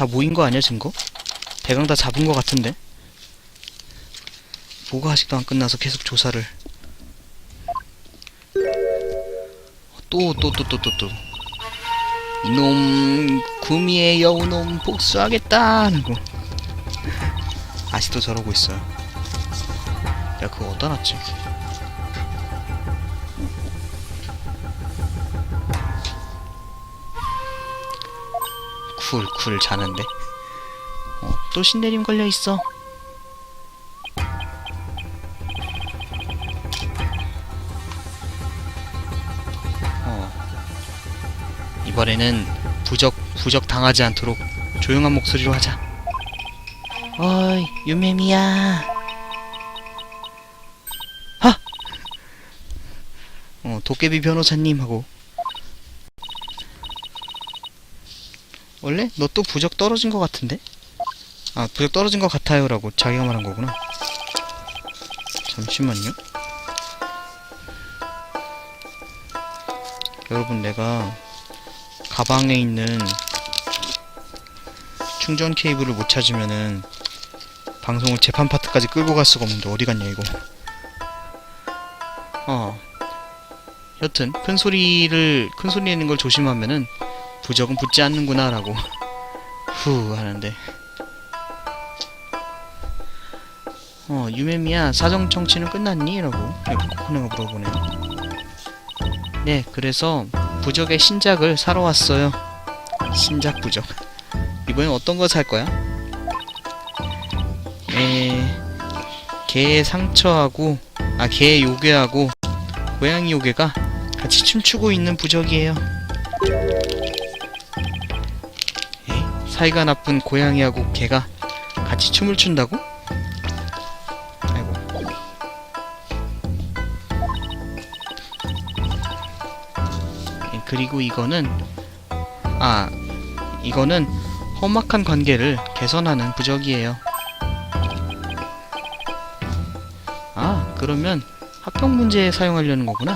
다 모인 거 아니야 증거? 대강 다 잡은 거 같은데? 뭐가 아직도 안 끝나서 계속 조사를 또 또 또 또 또 또 이놈 구미의 여우놈 복수하겠다 하는 거 아직도 저러고 있어요 야 그거 어디다 놨지? 쿨쿨 자는데. 어, 또 신내림 걸려 있어. 어. 이번에는 부적 부적 당하지 않도록 조용한 목소리로 하자. 어이 유매미야. 하! 어 도깨비 변호사님 하고 원래 너 또 부적 떨어진 것 같은데? 아 부적 떨어진 것 같아요 라고 자기가 말한 거구나. 잠시만요. 여러분 내가 가방에 있는 충전 케이블을 못 찾으면은 방송을 재판 파트까지 끌고 갈 수가 없는데 어디 갔냐 이거. 어. 여튼 큰 소리를 큰 소리 내는 걸 조심하면은 부적은 붙지 않는구나 라고 후 하는데. 어 유매미야 사정 청취는 끝났니? 라고 코코네가 물어보네요. 네 그래서 부적의 신작을 사러 왔어요. 신작 부적. 이번엔 어떤 거 살 거야? 에... 개의 상처하고 아 개의 요괴하고 고양이 요괴가 같이 춤추고 있는 부적이에요 사이가 나쁜 고양이하고 개가 같이 춤을 춘다고? 아이고. 예, 그리고 이거는 아 이거는 험악한 관계를 개선하는 부적이에요. 아 그러면 합격 문제에 사용하려는 거구나.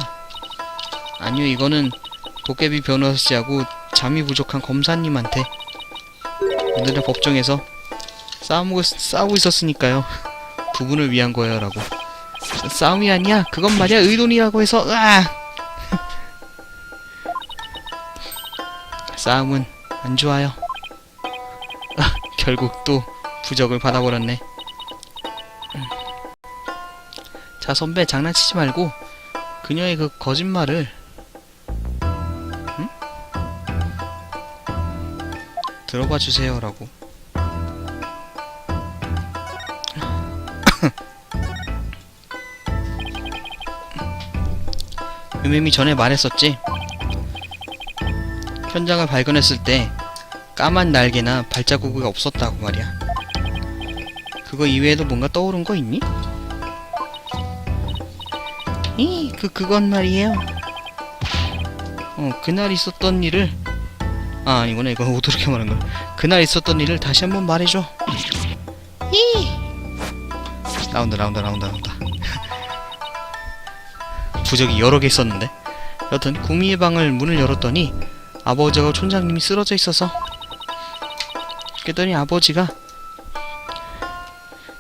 아니요 이거는 도깨비 변호사씨하고 잠이 부족한 검사님한테 오늘의 법정에서 싸우고, 싸우고 있었으니까요. 부분을 위한 거예요 라고. 싸움이 아니야. 그건 말이야. 의논이라고 해서 으아! 싸움은 안 좋아요. 아, 결국 또 부적을 받아버렸네. 음. 자 선배 장난치지 말고 그녀의 그 거짓말을 들어봐 주세요라고 유명이 전에 말했었지 현장을 발견했을 때 까만 날개나 발자국이 없었다고 말이야 그거 이외에도 뭔가 떠오른 거 있니? 이, 그, 그건 말이에요. 어, 그날 있었던 일을, 아, 아니구나. 이거 오도렇게 말한 걸. 그날 있었던 일을 다시 한번 말해줘. 이! 나온다, 나온다, 나온다, 나온다. 부적이 여러 개 있었는데. 여튼, 구미의 방을 문을 열었더니, 아버지와 촌장님이 쓰러져 있어서, 그랬더니 아버지가,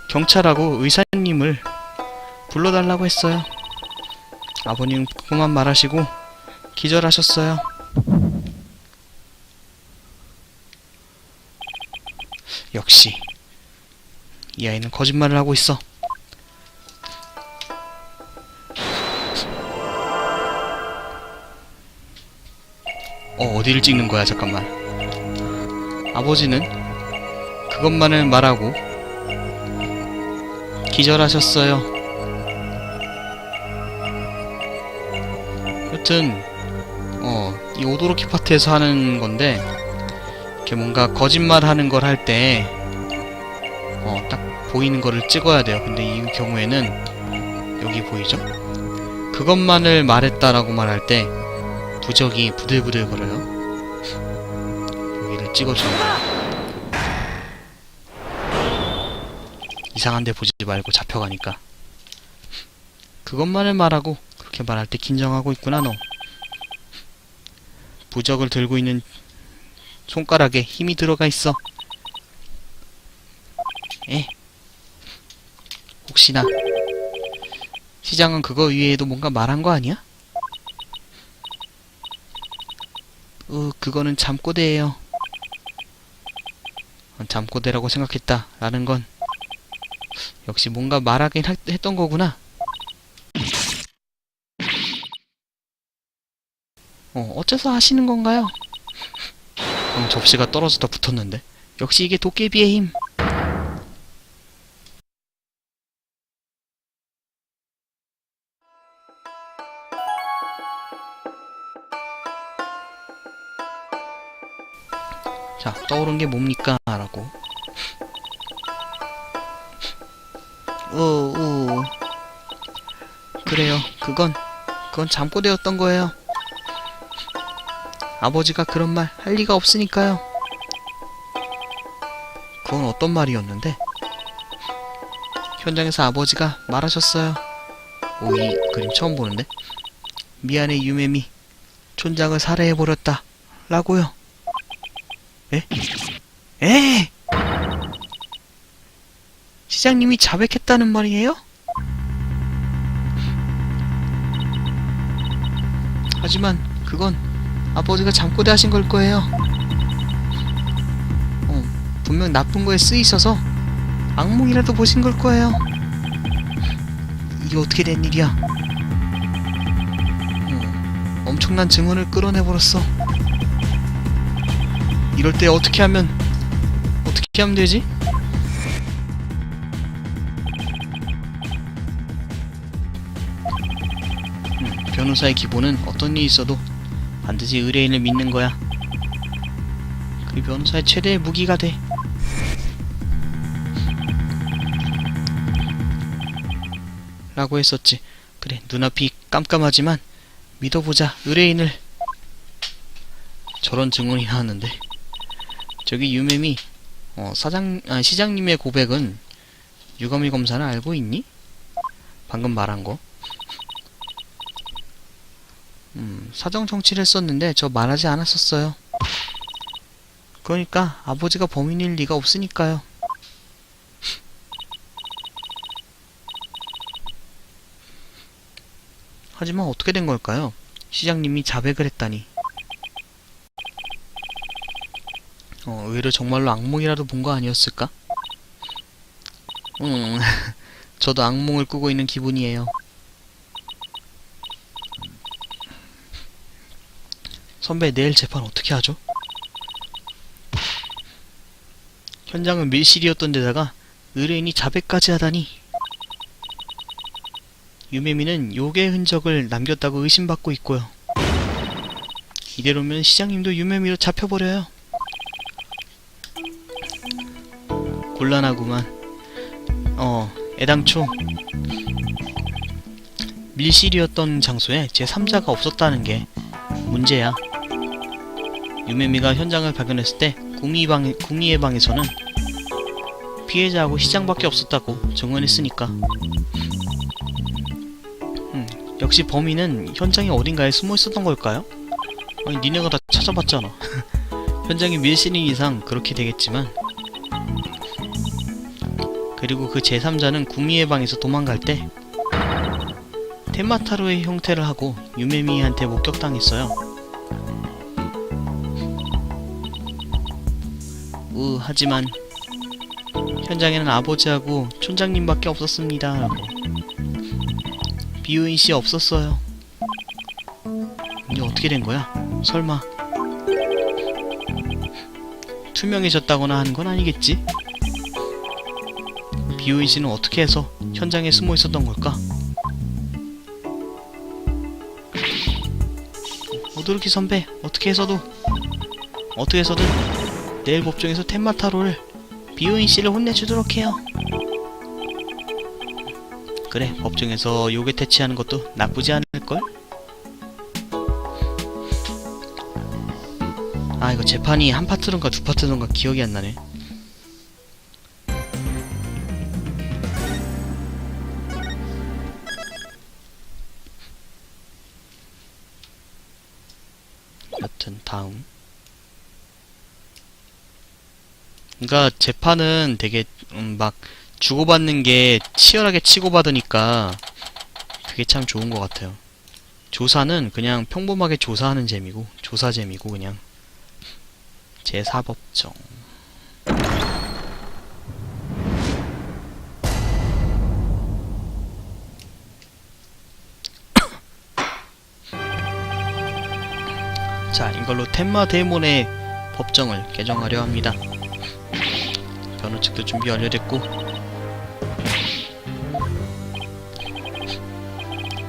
경찰하고 의사님을 불러달라고 했어요. 아버님 그만 말하시고 기절하셨어요. 역시 이 아이는 거짓말을 하고 있어. 어 어디를 찍는 거야 잠깐만. 아버지는 그것만을 말하고 기절하셨어요. 여튼 어 이 오도로키 파트에서 하는 건데 이렇게 뭔가 거짓말 하는 걸 할 때 어 딱 보이는 거를 찍어야 돼요. 근데 이 경우에는 여기 보이죠? 그것만을 말했다라고 말할 때 부적이 부들부들 거려요. 여기를 거예요 이상한데 보지 말고 잡혀가니까. 그것만을 말하고 그렇게 말할 때 긴장하고 있구나 너. 부적을 들고 있는 손가락에 힘이 들어가 있어 에. 혹시나 시장은 그거 위에도 뭔가 말한 거 아니야? 어, 그거는 잠꼬대예요. 어, 잠꼬대라고 생각했다. 라는 건 역시 뭔가 말하긴 하- 했던 거구나. 어, 어째서 하시는 건가요? 음, 접시가 떨어져다 붙었는데. 역시 이게 도깨비의 힘. 자, 떠오른 게 뭡니까? 라고. 어, 어. 그래요. 그건, 그건 잠꼬대였던 거예요. 아버지가 그런 말 할 리가 없으니까요. 그건 어떤 말이었는데? 현장에서 아버지가 말하셨어요. 오, 이 그림 처음 보는데? 미안해, 유매미. 촌장을 살해해버렸다. 라고요. 에? 에! 시장님이 자백했다는 말이에요? 하지만 그건 아버지가 잠꼬대 하신 걸 거예요. 어, 분명 나쁜 거에 쓰이셔서 악몽이라도 보신 걸 거예요. 이게 어떻게 된 일이야? 어, 엄청난 증언을 끌어내버렸어. 이럴 때 어떻게 하면 어떻게 하면 되지? 음, 변호사의 기본은 어떤 일이 있어도 반드시 의뢰인을 믿는 거야. 그 변호사의 최대의 무기가 돼. 라고 했었지. 그래, 눈앞이 깜깜하지만 믿어보자. 의뢰인을. 저런 증언이 나왔는데. 저기 유매미 어, 사장 아, 시장님의 고백은 유검일 검사는 알고 있니? 방금 말한 거. 음, 사정 정치를 했었는데 저 말하지 않았었어요. 그러니까 아버지가 범인일 리가 없으니까요. 하지만 어떻게 된 걸까요? 시장님이 자백을 했다니. 어, 의외로 정말로 악몽이라도 본 거 아니었을까? 음, 저도 악몽을 꾸고 있는 기분이에요. 선배, 내일 재판 어떻게 하죠? 현장은 밀실이었던 데다가 의뢰인이 자백까지 하다니. 유매미는 욕의 흔적을 남겼다고 의심받고 있고요. 이대로면 시장님도 유매미로 잡혀버려요. 곤란하구만. 어, 애당초 밀실이었던 장소에 제3자가 없었다는 게 문제야. 유매미가 현장을 발견했을 때 구미 방 구미의 방에서는 피해자하고 시장밖에 없었다고 증언했으니까. 음, 역시 범인은 현장의 어딘가에 숨어 있었던 걸까요? 아니, 니네가 다 찾아봤잖아. 현장이 밀실인 이상 그렇게 되겠지만 그리고 그 제3자는 구미의 방에서 도망갈 때 테마타로의 형태를 하고 유메미한테 목격당했어요. 으, 하지만 현장에는 아버지하고 촌장님밖에 없었습니다. 라고. 비우인 씨 없었어요. 이게 어떻게 된 거야? 설마 투명해졌다거나 하는 건 아니겠지? 비우인 씨는 어떻게 해서 현장에 숨어 있었던 걸까? 오도르키 선배, 어떻게 해서도 어떻게 해서든 내일 법정에서 텐마타로를 비우인 씨를 혼내주도록 해요. 그래, 법정에서 요괴 퇴치하는 것도 나쁘지 않을걸? 아, 이거 재판이 한 파트던가 두 파트던가 기억이 안 나네. 그러니까 재판은 되게 음, 막 주고받는 게 치열하게 치고받으니까 그게 참 좋은 것 같아요. 조사는 그냥 평범하게 조사하는 재미고 조사 재미고 그냥 제4법정 자 이걸로 텐마 데몬의 법정을 개정하려 합니다. 변호 측도 준비 완료됐고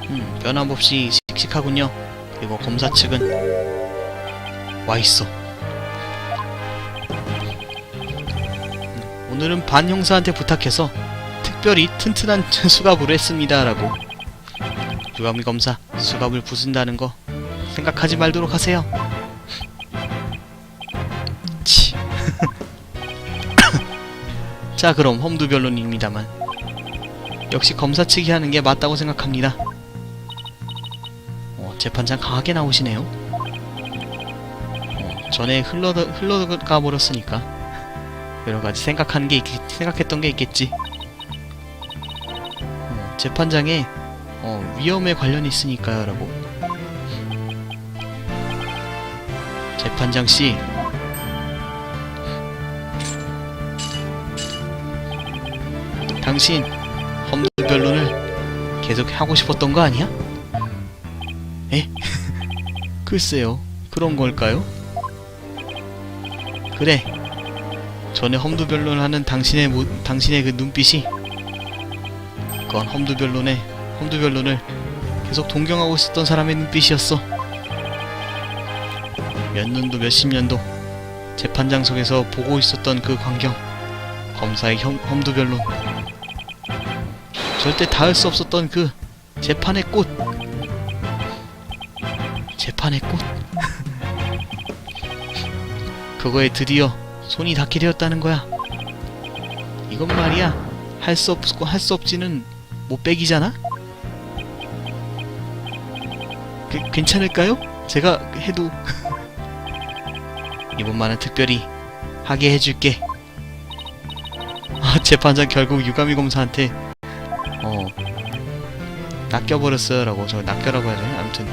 음, 변함없이 씩씩하군요. 그리고 검사 측은 와 있어. 음, 오늘은 반 형사한테 부탁해서 특별히 튼튼한 수갑으로 했습니다 라고. 유감이 검사 수갑을 부순다는 거 생각하지 말도록 하세요. 자 그럼 험두 변론입니다만 역시 검사 측이 하는 게 맞다고 생각합니다. 어, 재판장 강하게 나오시네요. 어, 전에 흘러 흘러가 버렸으니까 여러 가지 생각하는 게 있, 생각했던 게 있겠지. 어, 재판장에 어, 위험에 관련이 있으니까요라고. 재판장 씨. 당신 험두 변론을 계속 하고 싶었던 거 아니야? 에? 글쎄요. 그런 걸까요? 그래. 전에 험두 변론을 하는 당신의 모, 당신의 그 눈빛이 그건 험두 변론의 험두 변론을 계속 동경하고 있었던 사람의 눈빛이었어. 몇 년도 몇십 년도 재판장 석에서 보고 있었던 그 광경 검사의 험, 험두 변론 절대 닿을 수 없었던 그 재판의 꽃. 재판의 꽃. 그거에 드디어 손이 닿게 되었다는 거야. 이건 말이야. 할 수 없고 할 수 없지는 못 빼기잖아? 그, 괜찮을까요? 제가 해도. 이번만은 특별히 하게 해줄게. 아 재판장 결국 유감이 검사한테 어 낚여버렸어요 라고 저 낚여라고 해야 되나? 아무튼.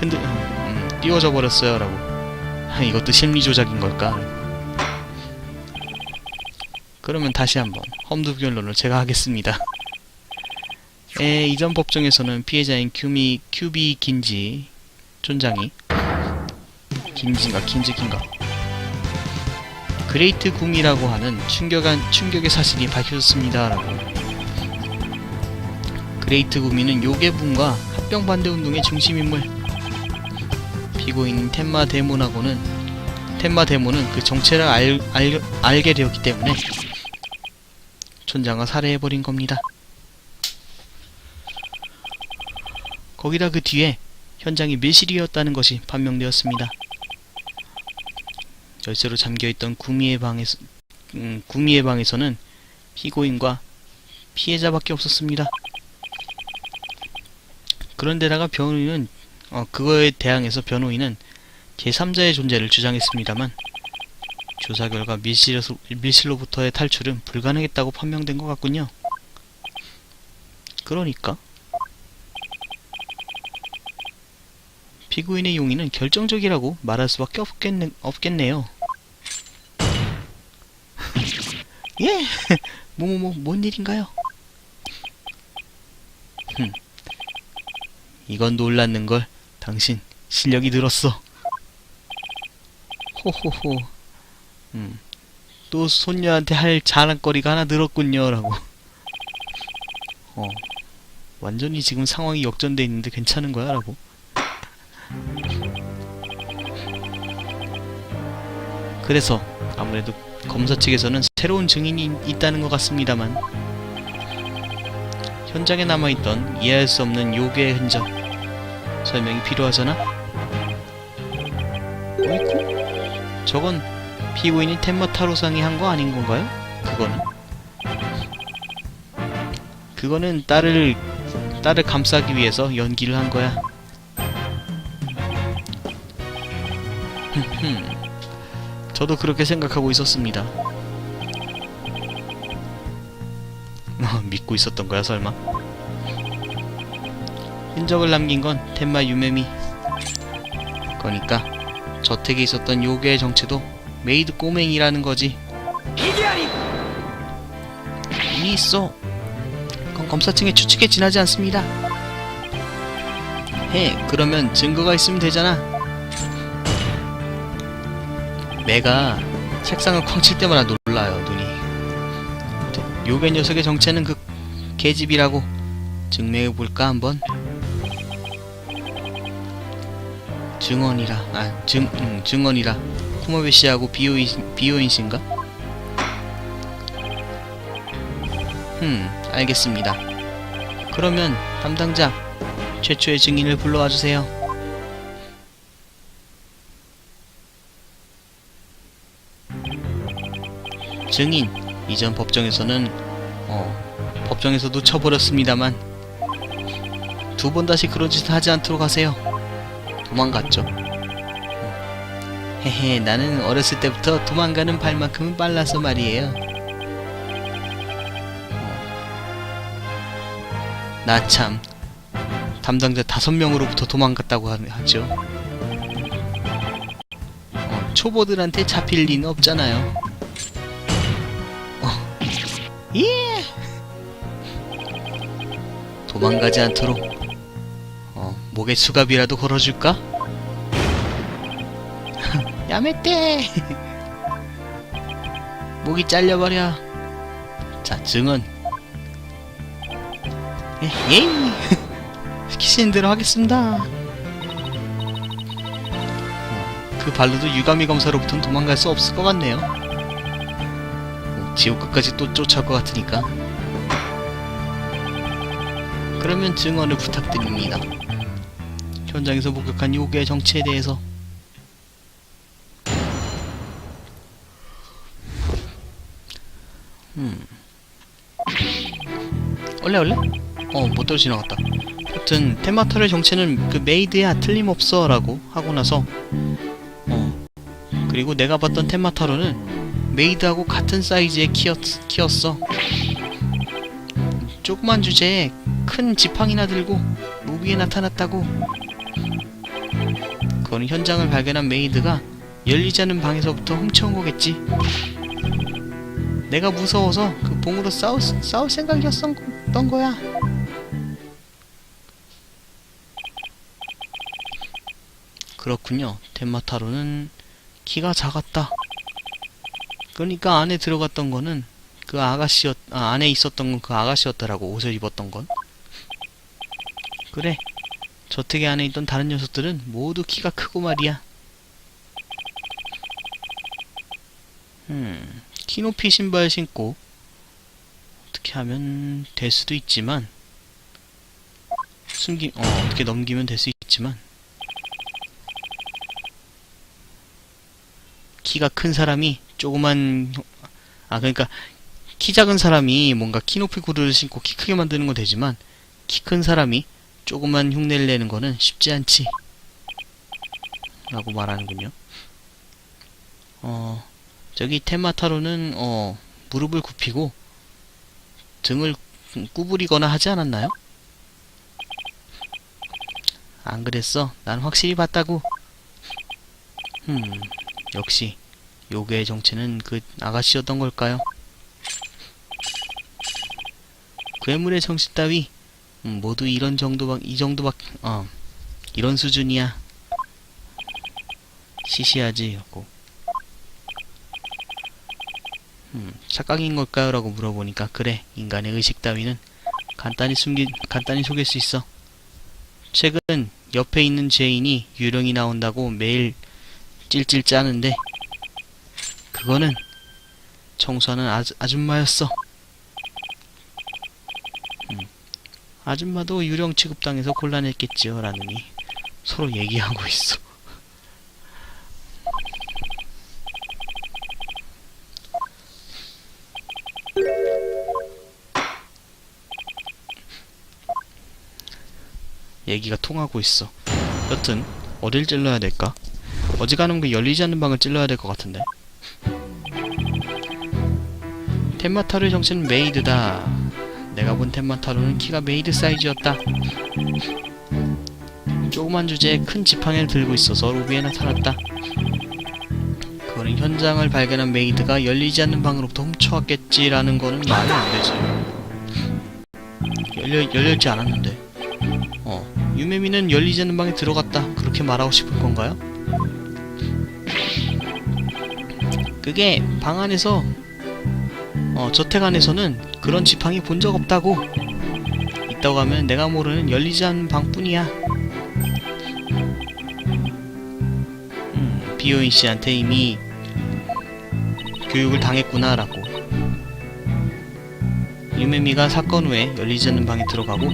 흔들 음, 띄워져 버렸어요 라고. 아, 이것도 심리조작인 걸까? 그러면 다시 한번 험두 변론을 제가 하겠습니다. 에, 이전 법정에서는 피해자인 큐미, 큐비 긴지 촌장이 긴지인가 긴지긴가? 그레이트 굼이라고 하는 충격한 충격의 사실이 밝혀졌습니다 라고 그레이트 구미는 요괴분과 합병반대 운동의 중심인물. 피고인인 텐마 데몬하고는 텐마 데몬은 그 정체를 알, 알, 알게 되었기 때문에 촌장을 살해해버린 겁니다. 거기다 그 뒤에 현장이 밀실이었다는 것이 판명되었습니다. 열쇠로 잠겨있던 구미의 방에서 음, 구미의 방에서는 피고인과 피해자밖에 없었습니다. 그런데다가 변호인은 어, 그거에 대항해서 변호인은 제3자의 존재를 주장했습니다만 조사 결과 밀실에서, 밀실로부터의 탈출은 불가능했다고 판명된 것 같군요. 그러니까 피고인의 용의는 결정적이라고 말할 수밖에 없겠네, 없겠네요. 예, 뭐뭐뭐 뭔 일인가요? 흠. 이건 놀랐는 걸. 당신 실력이 늘었어. 호호호. 음. 또 손녀한테 할 자랑거리가 하나 늘었군요 라고. 어. 완전히 지금 상황이 역전돼 있는데 괜찮은 거야 라고. 그래서 아무래도 검사 측에서는 새로운 증인이 있다는 것 같습니다만 현장에 남아있던 이해할 수 없는 요괴의 흔적 설명이 필요하잖아? 어이쿠? 저건 피고인이 텐마타로상이 한 거 아닌 건가요? 그거는? 그거는 딸을 딸을 감싸기 위해서 연기를 한 거야. 저도 그렇게 생각하고 있었습니다. 아, 믿고 있었던 거야, 설마? 흔적을 남긴 건 텐마 유메미. 그러니까 저택에 있었던 요괴의 정체도 메이드 꼬맹이라는 거지. 이미 있어. 그건 검사층의 추측에 지나지 않습니다. 해 그러면 증거가 있으면 되잖아. 내가 책상을 쾅 칠 때마다 놀라요 눈이. 요괴 녀석의 정체는 그 계집이라고 증명해볼까 한번? 증언이라 아 증, 음, 증언이라. 코모베 씨하고 비오인, 비오인 씨인가? 음 알겠습니다. 그러면 담당자 최초의 증인을 불러와 주세요. 증인 이전 법정에서는 어 법정에서도 쳐버렸습니다만 두 번 다시 그런 짓을 하지 않도록 하세요 도망갔죠 음. 헤헤 나는 어렸을 때부터 도망가는 발만큼은 빨라서 말이에요 어. 나참 담당자 다섯 명으로부터 도망갔다고 하- 하죠 어, 초보들한테 잡힐 리는 없잖아요 어. 예 도망가지 않도록 어, 목에 수갑이라도 걸어줄까? 야매떼! 목이 잘려버려. 자, 증언. 예, 예이! 시키시는 대로 하겠습니다. 어, 그 발로도 유감이 검사로부터는 도망갈 수 없을 것 같네요. 어, 지옥 끝까지 또 쫓아올 것 같으니까. 그러면 증언을 부탁드립니다. 현장에서 목격한 요괴의 정체에 대해서 음. 원래 원래? 어, 못 들어 지나갔다. 하여튼 테마털의 정체는 그 메이드야 틀림없어 라고 하고 나서 어 그리고 내가 봤던 테마타로는 메이드하고 같은 사이즈의 키였, 키였어 조그만 주제에 큰 지팡이나 들고 무비에 나타났다고 그건 현장을 발견한 메이드가 열리지 않은 방에서부터 훔쳐온 거겠지. 내가 무서워서 그 봉으로 싸울, 싸울 생각이었던 거야. 그렇군요. 텐마타로는 키가 작았다. 그러니까 안에 들어갔던 거는 그 아가씨였, 아, 안에 있었던 건 그 아가씨였다라고 옷을 입었던 건? 그래 저택에 안에 있던 다른 녀석들은 모두 키가 크고 말이야. 음, 키 높이 신발 신고 어떻게 하면 될 수도 있지만 숨기, 어, 어떻게 넘기면 될 수 있지만 키가 큰 사람이 조그만 형- 아 그러니까 키 작은 사람이 뭔가 키 높이 구두를 신고 키 크게 만드는 건 되지만 키 큰 사람이 조그만 흉내를 내는 거는 쉽지 않지. 라고 말하는군요. 어 저기 테마타로는 어 무릎을 굽히고 등을 구부리거나 하지 않았나요? 안 그랬어. 난 확실히 봤다고. 음 역시 요괴의 정체는 그 아가씨였던 걸까요? 괴물의 정신 따위 음, 모두 이런 정도밖 이 정도밖 어 이런 수준이야 시시하지 고 음, 착각인 걸까요? 라고 물어보니까 그래 인간의 의식 따위는 간단히 숨기 간단히 속일 수 있어 최근 옆에 있는 죄인이 유령이 나온다고 매일 찔찔 짜는데 그거는 청소하는 아주, 아줌마였어. 음, 아줌마도 유령 취급당해서 곤란했겠지요. 라느니 서로 얘기하고 있어. 얘기가 통하고 있어. 여튼 어딜 찔러야 될까? 어지간하면 그 열리지 않는 방을 찔러야 될 것 같은데. 텐마타르 정체는 메이드다. 내가 본 텐마타로는 키가 메이드 사이즈였다. 조그만 주제에 큰 지팡이를 들고 있어서 로비에 나타났다. 그거는 현장을 발견한 메이드가 열리지 않는 방으로부터 훔쳐왔겠지라는 거는 말이 안 되지. 열려, 열렸지 않았는데. 어, 유메미는 열리지 않는 방에 들어갔다. 그렇게 말하고 싶은 건가요? 그게 방 안에서 어, 저택 안에서는 그런 지팡이 본 적 없다고. 있다고 하면 내가 모르는 열리지 않는 방뿐이야. 음, 비오인 씨한테 이미 교육을 당했구나 라고. 유메미가 사건 후에 열리지 않는 방에 들어가고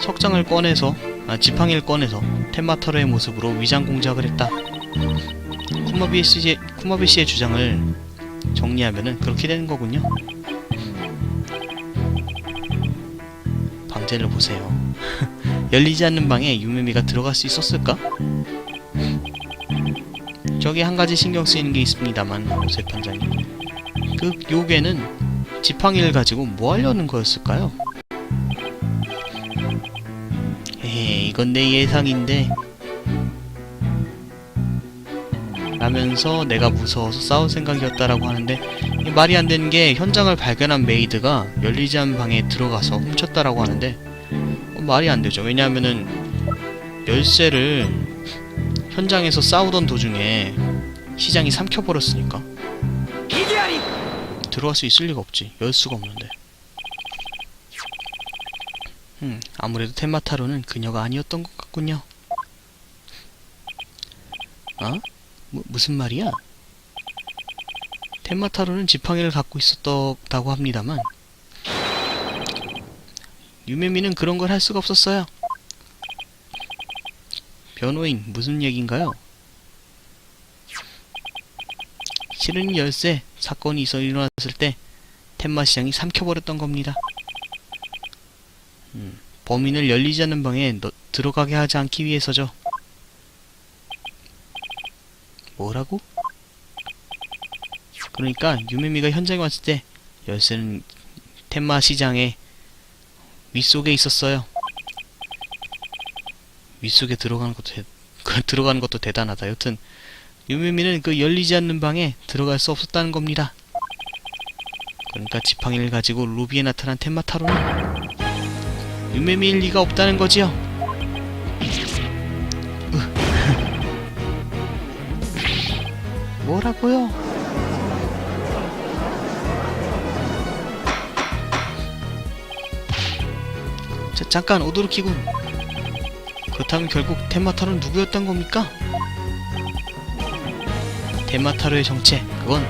석장을 꺼내서 아, 지팡이를 꺼내서 텐마타로의 모습으로 위장 공작을 했다. 쿠마비 씨의, 쿠마비 씨의 주장을 정리하면은 그렇게 되는 거군요. 방제를 보세요. 열리지 않는 방에 유메미가 들어갈 수 있었을까? 저기 한 가지 신경 쓰이는 게 있습니다만, 오세 판장님. 그 요괴는 지팡이를 가지고 뭐 하려는 거였을까요? 에헤, 이건 내 예상인데 라면서 내가 무서워서 싸울 생각이었다라고 하는데 말이 안 되는 게 현장을 발견한 메이드가 열리지 않은 방에 들어가서 훔쳤다라고 하는데 어, 말이 안 되죠. 왜냐하면은 열쇠를 현장에서 싸우던 도중에 시장이 삼켜버렸으니까 들어갈 수 있을 리가 없지. 열 수가 없는데. 음, 아무래도 텐마타로는 그녀가 아니었던 것 같군요. 어? 뭐, 무슨 말이야? 텐마타로는 지팡이를 갖고 있었다고 합니다만 유메미는 그런 걸 할 수가 없었어요. 변호인 무슨 얘긴가요? 실은 열쇠 사건이 있어 일어났을 때 텐마 시장이 삼켜버렸던 겁니다. 음, 범인을 열리지 않는 방에 너, 들어가게 하지 않기 위해서죠. 뭐라고? 그러니까 유메미가 현장에 왔을 때 열쇠는 텐마 시장의 윗속에 있었어요. 윗속에 들어가는 것도 대, 그 들어가는 것도 대단하다. 여튼 유메미는 그 열리지 않는 방에 들어갈 수 없었다는 겁니다. 그러니까 지팡이를 가지고 루비에 나타난 텐마타로는 유메미일 리가 없다는 거지요. 뭐라고요? 자, 잠깐 오도르키군. 그렇다면 결국 텐마타로는 누구였던 겁니까? 텐마타로의 정체, 그건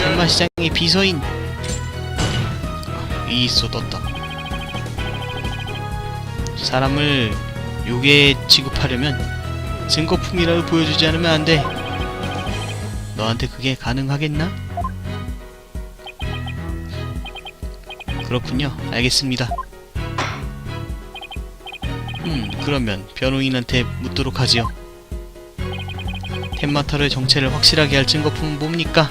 텐마 시장의 비서인 아, 이이소 떴다. 사람을 요괴에 취급하려면 증거품이라도 보여주지 않으면 안 돼. 너한테 그게 가능하겠나? 그렇군요. 알겠습니다. 음, 그러면 변호인한테 묻도록 하지요. 텐마타로의 정체를 확실하게 할 증거품은 뭡니까?